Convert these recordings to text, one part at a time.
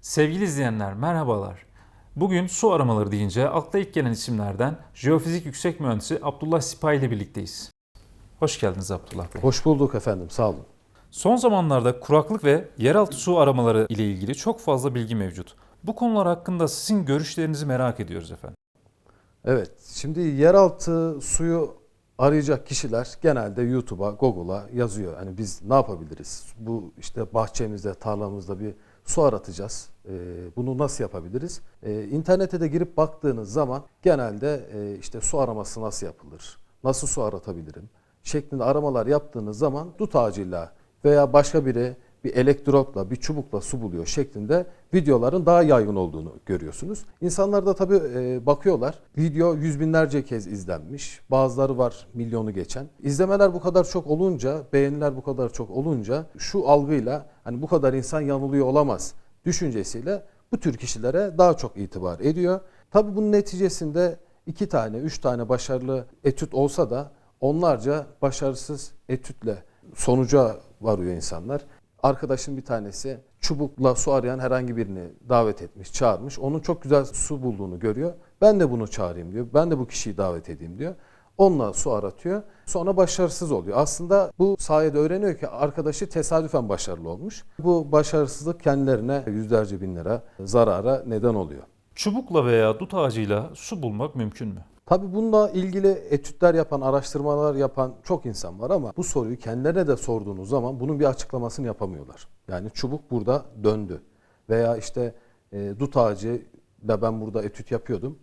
Sevgili izleyenler merhabalar. Bugün su aramaları deyince akla ilk gelen isimlerden jeofizik yüksek mühendisi Abdullah Sipahi ile birlikteyiz. Hoş geldiniz Abdullah Bey. Hoş bulduk efendim, sağ olun. Son zamanlarda kuraklık ve yeraltı su aramaları ile ilgili çok fazla bilgi mevcut. Bu konular hakkında sizin görüşlerinizi merak ediyoruz efendim. Evet, şimdi yeraltı suyu arayacak kişiler genelde YouTube'a, Google'a yazıyor. Hani biz ne yapabiliriz? Bu işte bahçemizde, tarlamızda bir su aratacağız. Ee, bunu nasıl yapabiliriz? İnternete de girip baktığınız zaman genelde e, işte su araması nasıl yapılır? Nasıl su aratabilirim? Şeklinde aramalar yaptığınız zaman dut ağacıyla veya başka biri bir elektrotla, bir çubukla su buluyor şeklinde videoların daha yaygın olduğunu görüyorsunuz. İnsanlar da tabii e, bakıyorlar. Video yüz binlerce kez izlenmiş. Bazıları var milyonu geçen. İzlemeler bu kadar çok olunca, beğeniler bu kadar çok olunca şu algıyla hani bu kadar insan yanılıyor olamaz düşüncesiyle bu tür kişilere daha çok itibar ediyor. Tabii bunun neticesinde iki tane, üç tane başarılı etüt olsa da onlarca başarısız etütle sonuca varıyor insanlar. Arkadaşın bir tanesi çubukla su arayan herhangi birini davet etmiş, çağırmış. Onun çok güzel su bulduğunu görüyor. Ben de bunu çağırayım diyor. Ben de bu kişiyi davet edeyim diyor. Onunla su aratıyor. Sonra başarısız oluyor. Aslında bu sayede öğreniyor ki arkadaşı tesadüfen başarılı olmuş. Bu başarısızlık kendilerine yüzlerce bin lira zarara neden oluyor. Çubukla veya dut ağacıyla su bulmak mümkün mü? Tabii bununla ilgili etütler yapan, araştırmalar yapan çok insan var ama bu soruyu kendilerine de sorduğunuz zaman bunun bir açıklamasını yapamıyorlar. Yani çubuk burada döndü veya işte e, dut ağacı da ben burada etüt yapıyordum.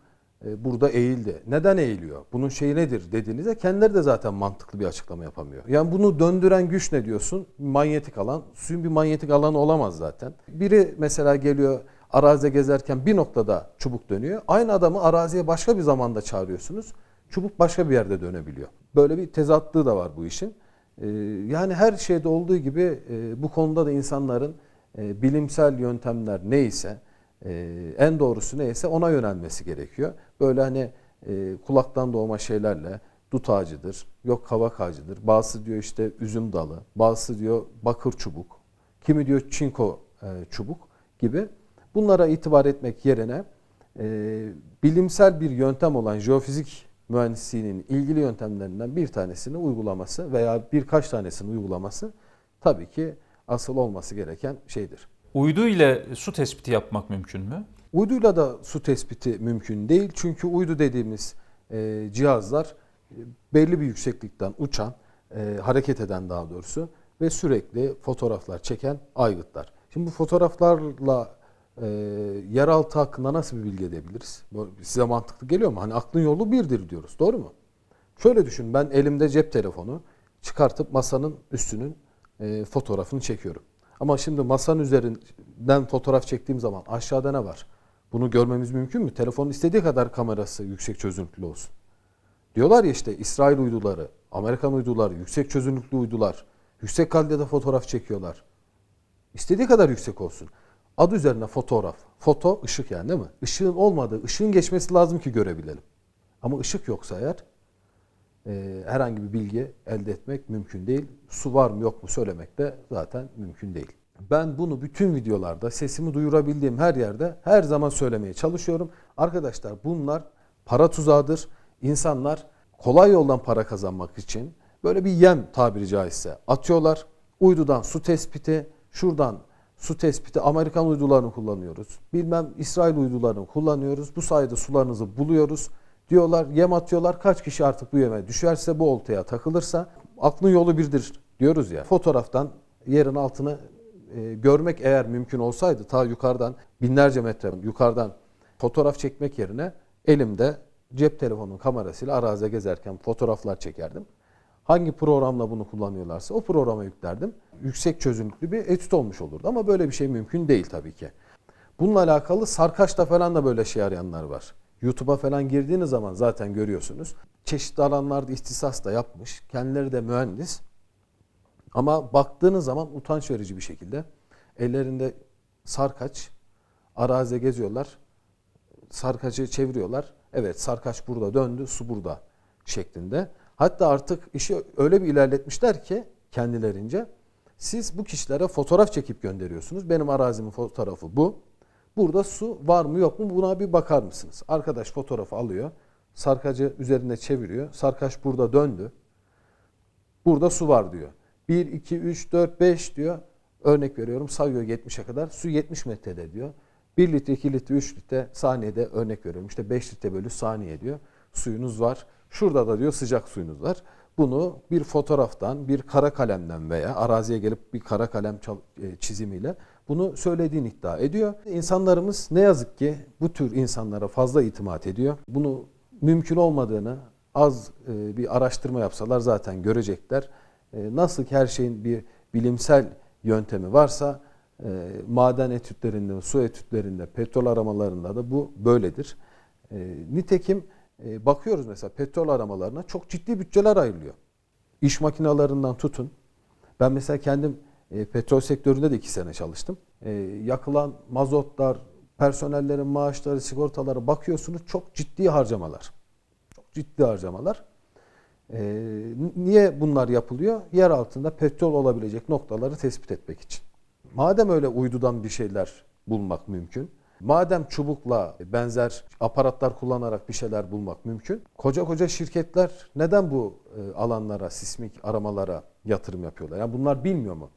E, burada eğildi. Neden eğiliyor? Bunun şeyi nedir dediğinizde kendileri de zaten mantıklı bir açıklama yapamıyor. Yani bunu döndüren güç ne diyorsun? Manyetik alan. Suyun bir manyetik alanı olamaz zaten. Biri mesela geliyor arazide gezerken bir noktada çubuk dönüyor. Aynı adamı araziye başka bir zamanda çağırıyorsunuz. Çubuk başka bir yerde dönebiliyor. Böyle bir tezatlığı da var bu işin. Ee, yani her şeyde olduğu gibi e, bu konuda da insanların e, bilimsel yöntemler neyse, e, en doğrusu neyse ona yönelmesi gerekiyor. Böyle hani kulaktan doğma şeylerle dut ağacıdır, yok kavak ağacıdır. Bazısı diyor işte üzüm dalı, bazısı diyor bakır çubuk, kimi diyor çinko çubuk gibi Bunlara itibar etmek yerine e, bilimsel bir yöntem olan jeofizik mühendisliğinin ilgili yöntemlerinden bir tanesini uygulaması veya birkaç tanesini uygulaması tabii ki asıl olması gereken şeydir. Uydu ile su tespiti yapmak mümkün mü? Uyduyla da su tespiti mümkün değil. Çünkü uydu dediğimiz e, cihazlar e, belli bir yükseklikten uçan, e, hareket eden daha doğrusu ve sürekli fotoğraflar çeken aygıtlar. Şimdi bu fotoğraflarla e, yeraltı hakkında nasıl bir bilgi edebiliriz? Size mantıklı geliyor mu? Hani aklın yolu birdir diyoruz. Doğru mu? Şöyle düşün. Ben elimde cep telefonu çıkartıp masanın üstünün e, fotoğrafını çekiyorum. Ama şimdi masanın üzerinden fotoğraf çektiğim zaman aşağıda ne var? Bunu görmemiz mümkün mü? Telefonun istediği kadar kamerası yüksek çözünürlüklü olsun. Diyorlar ya işte İsrail uyduları, Amerikan uyduları, yüksek çözünürlüklü uydular, yüksek kalitede fotoğraf çekiyorlar. İstediği kadar yüksek olsun. Adı üzerine fotoğraf. Foto ışık yani değil mi? Işığın olmadığı, ışığın geçmesi lazım ki görebilelim. Ama ışık yoksa eğer e, herhangi bir bilgi elde etmek mümkün değil. Su var mı yok mu söylemek de zaten mümkün değil. Ben bunu bütün videolarda sesimi duyurabildiğim her yerde her zaman söylemeye çalışıyorum. Arkadaşlar bunlar para tuzağıdır. İnsanlar kolay yoldan para kazanmak için böyle bir yem tabiri caizse atıyorlar. Uydudan su tespiti, şuradan su tespiti Amerikan uydularını kullanıyoruz. Bilmem İsrail uydularını kullanıyoruz. Bu sayede sularınızı buluyoruz. Diyorlar yem atıyorlar. Kaç kişi artık bu yeme düşerse bu oltaya takılırsa aklın yolu birdir diyoruz ya. Fotoğraftan yerin altını e, görmek eğer mümkün olsaydı ta yukarıdan binlerce metre yukarıdan fotoğraf çekmek yerine elimde cep telefonunun kamerasıyla araziye gezerken fotoğraflar çekerdim. Hangi programla bunu kullanıyorlarsa o programa yüklerdim. Yüksek çözünürlüklü bir etüt olmuş olurdu ama böyle bir şey mümkün değil tabii ki. Bununla alakalı Sarkaç'ta falan da böyle şey arayanlar var. YouTube'a falan girdiğiniz zaman zaten görüyorsunuz. Çeşitli alanlarda ihtisas da yapmış. Kendileri de mühendis. Ama baktığınız zaman utanç verici bir şekilde ellerinde sarkaç, araziye geziyorlar. Sarkaçı çeviriyorlar. Evet sarkaç burada döndü, su burada şeklinde. Hatta artık işi öyle bir ilerletmişler ki kendilerince siz bu kişilere fotoğraf çekip gönderiyorsunuz. Benim arazimin fotoğrafı bu. Burada su var mı yok mu buna bir bakar mısınız? Arkadaş fotoğrafı alıyor. Sarkacı üzerinde çeviriyor. Sarkaç burada döndü. Burada su var diyor. 1, 2, 3, 4, 5 diyor. Örnek veriyorum sayıyor 70'e kadar. Su 70 metrede diyor. 1 litre, 2 litre, 3 litre saniyede örnek veriyorum. İşte 5 litre bölü saniye diyor. Suyunuz var. Şurada da diyor sıcak suyunuz var. Bunu bir fotoğraftan, bir kara kalemden veya araziye gelip bir kara kalem e, çizimiyle bunu söylediğini iddia ediyor. İnsanlarımız ne yazık ki bu tür insanlara fazla itimat ediyor. Bunu mümkün olmadığını az e, bir araştırma yapsalar zaten görecekler. E, Nasıl ki her şeyin bir bilimsel yöntemi varsa maden etütlerinde, su etütlerinde, petrol aramalarında da bu böyledir. Nitekim e, bakıyoruz mesela petrol aramalarına çok ciddi bütçeler ayrılıyor. İş makinalarından tutun. Ben mesela kendim e, petrol sektöründe de iki sene çalıştım. E, yakılan mazotlar, personellerin maaşları, sigortaları bakıyorsunuz çok ciddi harcamalar. Çok ciddi harcamalar. E, niye bunlar yapılıyor? Yer altında petrol olabilecek noktaları tespit etmek için. Madem öyle uydudan bir şeyler bulmak mümkün, madem çubukla benzer aparatlar kullanarak bir şeyler bulmak mümkün, koca koca şirketler neden bu e, alanlara, sismik aramalara yatırım yapıyorlar? Yani bunlar bilmiyor mu?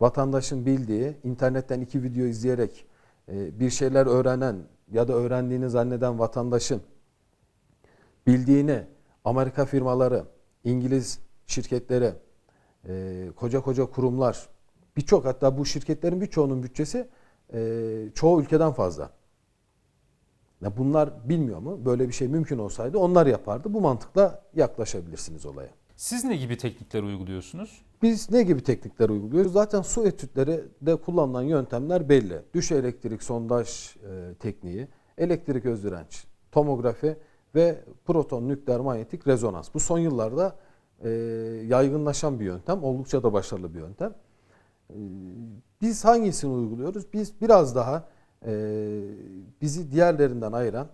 Vatandaşın bildiği, internetten iki video izleyerek e, bir şeyler öğrenen ya da öğrendiğini zanneden vatandaşın bildiğini Amerika firmaları, İngiliz şirketleri, e, koca koca kurumlar, birçok hatta bu şirketlerin birçoğunun bütçesi çoğu ülkeden fazla. Ya bunlar bilmiyor mu? Böyle bir şey mümkün olsaydı onlar yapardı. Bu mantıkla yaklaşabilirsiniz olaya. Siz ne gibi teknikler uyguluyorsunuz? Biz ne gibi teknikler uyguluyoruz? Zaten su etütleri de kullanılan yöntemler belli. Düş elektrik sondaj e, tekniği, elektrik öz direnç, tomografi ve proton nükleer manyetik rezonans. Bu son yıllarda e, yaygınlaşan bir yöntem. Oldukça da başarılı bir yöntem. Biz hangisini uyguluyoruz? Biz biraz daha e, bizi diğerlerinden ayıran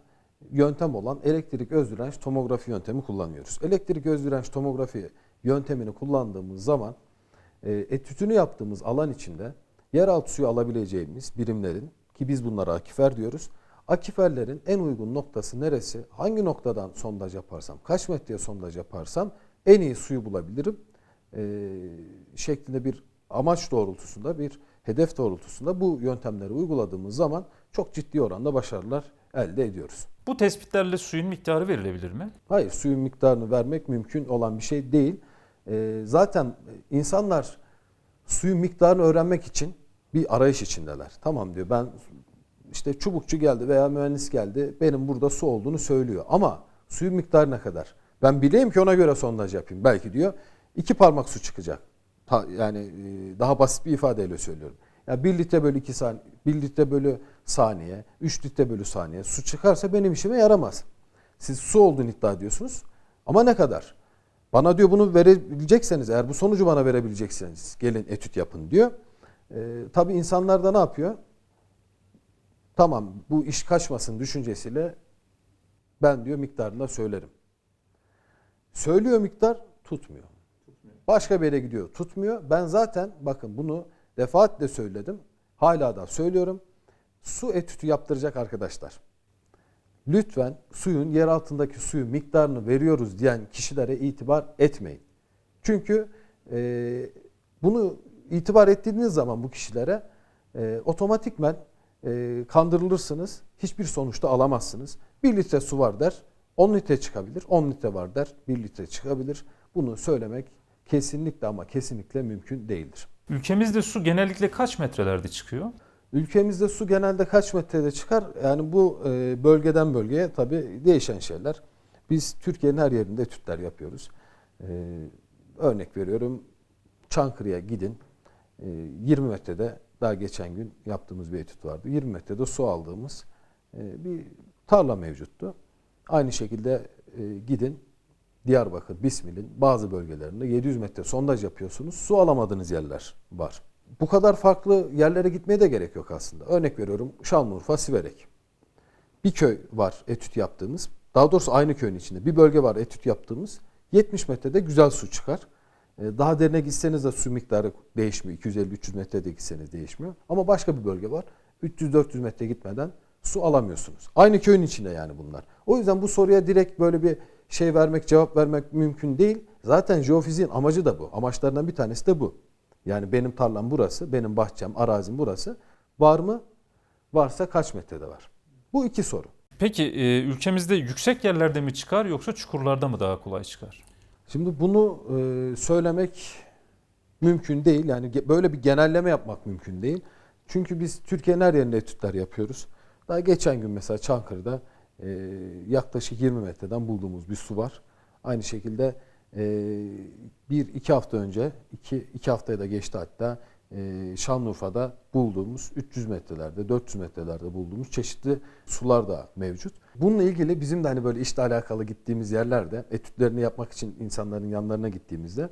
yöntem olan elektrik öz direnç tomografi yöntemi kullanıyoruz. Elektrik öz direnç tomografi yöntemini kullandığımız zaman e, etütünü yaptığımız alan içinde yeraltı suyu alabileceğimiz birimlerin ki biz bunlara akifer diyoruz. Akiferlerin en uygun noktası neresi? Hangi noktadan sondaj yaparsam, kaç metreye sondaj yaparsam en iyi suyu bulabilirim e, şeklinde bir amaç doğrultusunda, bir hedef doğrultusunda bu yöntemleri uyguladığımız zaman çok ciddi oranda başarılar elde ediyoruz. Bu tespitlerle suyun miktarı verilebilir mi? Hayır, suyun miktarını vermek mümkün olan bir şey değil. Ee, zaten insanlar suyun miktarını öğrenmek için bir arayış içindeler. Tamam diyor ben işte çubukçu geldi veya mühendis geldi benim burada su olduğunu söylüyor. Ama suyun miktarı ne kadar? Ben bileyim ki ona göre sondaj yapayım. Belki diyor iki parmak su çıkacak. Ta- yani e, daha basit bir ifadeyle söylüyorum. Ya 1 litre bölü 2 saniye, 1 litre bölü saniye, 3 litre bölü saniye su çıkarsa benim işime yaramaz. Siz su olduğunu iddia ediyorsunuz ama ne kadar? Bana diyor bunu verebilecekseniz eğer bu sonucu bana verebilecekseniz gelin etüt yapın diyor. Ee, tabii insanlar da ne yapıyor? Tamam bu iş kaçmasın düşüncesiyle ben diyor miktarını da söylerim. Söylüyor miktar tutmuyor. Başka bir yere gidiyor tutmuyor. Ben zaten bakın bunu defaatle söyledim. Hala da söylüyorum. Su etütü yaptıracak arkadaşlar. Lütfen suyun yer altındaki suyu miktarını veriyoruz diyen kişilere itibar etmeyin. Çünkü e, bunu itibar ettiğiniz zaman bu kişilere e, otomatikmen e, kandırılırsınız. Hiçbir sonuçta alamazsınız. 1 litre su var der, 10 litre çıkabilir. 10 litre var der, 1 litre çıkabilir. Bunu söylemek kesinlikle ama kesinlikle mümkün değildir. Ülkemizde su genellikle kaç metrelerde çıkıyor? Ülkemizde su genelde kaç metrede çıkar? Yani bu e, bölgeden bölgeye tabii değişen şeyler. Biz Türkiye'nin her yerinde etütler yapıyoruz. E, örnek veriyorum Çankırı'ya gidin. E, 20 metrede daha geçen gün yaptığımız bir etüt vardı. 20 metrede su aldığımız e, bir tarla mevcuttu. Aynı şekilde e, gidin Diyarbakır, Bismil'in bazı bölgelerinde 700 metre sondaj yapıyorsunuz. Su alamadığınız yerler var. Bu kadar farklı yerlere gitmeye de gerek yok aslında. Örnek veriyorum Şanlıurfa, Siverek. Bir köy var etüt yaptığımız. Daha doğrusu aynı köyün içinde bir bölge var etüt yaptığımız. 70 metrede güzel su çıkar. Ee, Daha derine gitseniz de su miktarı değişmiyor. 250-300 metrede gitseniz değişmiyor. Ama başka bir bölge var. 300-400 metre gitmeden su alamıyorsunuz. Aynı köyün içinde yani bunlar. O yüzden bu soruya direkt böyle bir şey vermek, cevap vermek mümkün değil. Zaten jeofiziğin amacı da bu. Amaçlarından bir tanesi de bu. Yani benim tarlam burası, benim bahçem, arazim burası. Var mı? Varsa kaç metrede var? Bu iki soru. Peki e, ülkemizde yüksek yerlerde mi çıkar yoksa çukurlarda mı daha kolay çıkar? Şimdi bunu e, söylemek mümkün değil. Yani böyle bir genelleme yapmak mümkün değil. Çünkü biz Türkiye'nin her yerinde etütler yapıyoruz. Daha geçen gün mesela Çankırı'da e, yaklaşık 20 metreden bulduğumuz bir su var. Aynı şekilde e, bir iki hafta önce, iki, iki haftaya da geçti hatta e, Şanlıurfa'da bulduğumuz 300 metrelerde, 400 metrelerde bulduğumuz çeşitli sular da mevcut. Bununla ilgili bizim de hani böyle işle alakalı gittiğimiz yerlerde etütlerini yapmak için insanların yanlarına gittiğimizde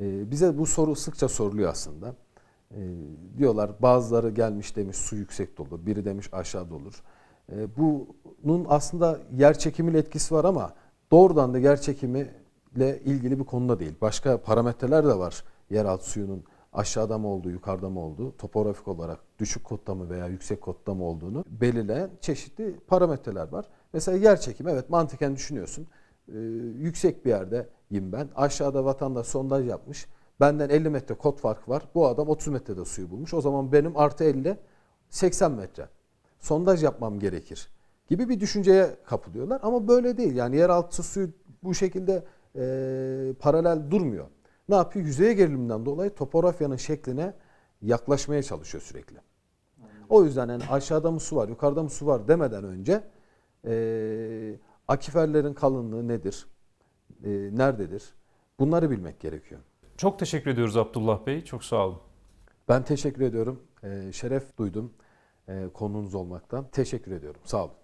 e, bize bu soru sıkça soruluyor aslında. Diyorlar bazıları gelmiş demiş su yüksek olur, biri demiş aşağıda olur. E, bunun aslında yer çekimiyle etkisi var ama doğrudan da yer çekimiyle ilgili bir konuda değil. Başka parametreler de var yeraltı suyunun aşağıda mı olduğu, yukarıda mı olduğu, topografik olarak düşük kotta mı veya yüksek kotta mı olduğunu belirleyen çeşitli parametreler var. Mesela yer çekimi evet mantıken düşünüyorsun. Ee, yüksek bir yerdeyim ben. Aşağıda vatandaş sondaj yapmış. Benden 50 metre kot farkı var. Bu adam 30 metrede suyu bulmuş. O zaman benim artı 50 80 metre. Sondaj yapmam gerekir gibi bir düşünceye kapılıyorlar. Ama böyle değil. Yani yeraltı suyu bu şekilde e, paralel durmuyor. Ne yapıyor? Yüzeye geriliminden dolayı topografyanın şekline yaklaşmaya çalışıyor sürekli. O yüzden yani aşağıda mı su var, yukarıda mı su var demeden önce e, akiferlerin kalınlığı nedir, e, nerededir bunları bilmek gerekiyor. Çok teşekkür ediyoruz Abdullah Bey. Çok sağ olun. Ben teşekkür ediyorum. E, şeref duydum konuğunuz olmaktan. Teşekkür ediyorum. Sağ olun.